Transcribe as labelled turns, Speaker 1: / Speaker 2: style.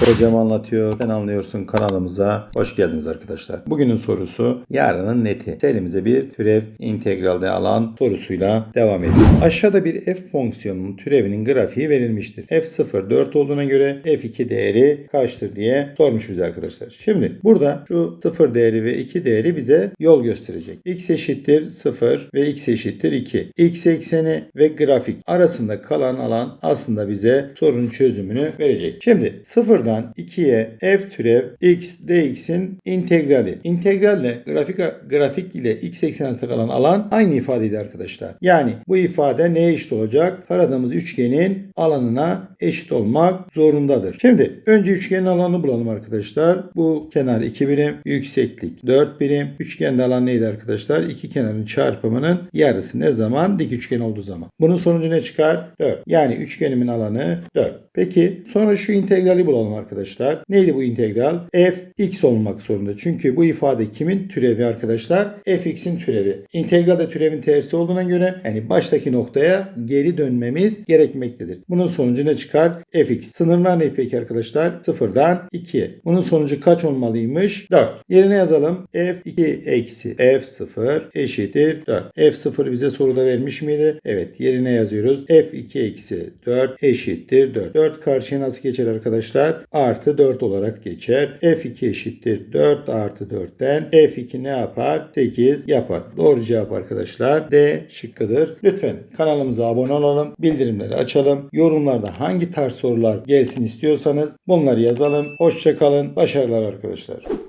Speaker 1: Hocam anlatıyor, sen anlıyorsun kanalımıza. Hoş geldiniz arkadaşlar. Bugünün sorusu yarının neti. Serimize bir türev integralde alan sorusuyla devam ediyoruz. Aşağıda bir f fonksiyonunun türevinin grafiği verilmiştir. f0 4 olduğuna göre f2 değeri kaçtır diye sormuş bize arkadaşlar. Şimdi burada şu 0 değeri ve 2 değeri bize yol gösterecek. x eşittir 0 ve x eşittir 2. x ekseni ve grafik arasında kalan alan aslında bize sorunun çözümünü verecek. Şimdi 0'dan 2'ye f türev x dx'in integrali. İntegralle grafik grafik ile x eksen arasında kalan alan aynı ifadeydi arkadaşlar. Yani bu ifade neye eşit olacak? Taradığımız üçgenin alanına eşit olmak zorundadır. Şimdi önce üçgenin alanını bulalım arkadaşlar. Bu kenar 2 birim, yükseklik 4 birim. Üçgenin alanı neydi arkadaşlar? İki kenarın çarpımının yarısı ne zaman? Dik üçgen olduğu zaman. Bunun sonucu ne çıkar? 4. Yani üçgenimin alanı 4. Peki sonra şu integrali bulalım arkadaşlar. Neydi bu integral? f x olmak zorunda. Çünkü bu ifade kimin türevi arkadaşlar? fx'in türevi. İntegral de türevin tersi olduğuna göre yani baştaki noktaya geri dönmemiz gerekmektedir. Bunun sonucu ne çıkar? fx. Sınırlar ne peki arkadaşlar? 0'dan 2'ye. Bunun sonucu kaç olmalıymış? 4. Yerine yazalım. f2 eksi f0 eşittir 4. f0 bize soruda vermiş miydi? Evet. Yerine yazıyoruz. f2 eksi 4 eşittir 4. 4 karşıya nasıl geçer arkadaşlar? Artı 4 olarak geçer. f2 eşittir 4 artı 4'ten f2 ne yapar? 8 yapar. Doğru cevap arkadaşlar D şıkkıdır. Lütfen kanalımıza abone olalım. Bildirimleri açalım. Yorumlarda hangi tarz sorular gelsin istiyorsanız bunları yazalım. Hoşçakalın. Başarılar arkadaşlar.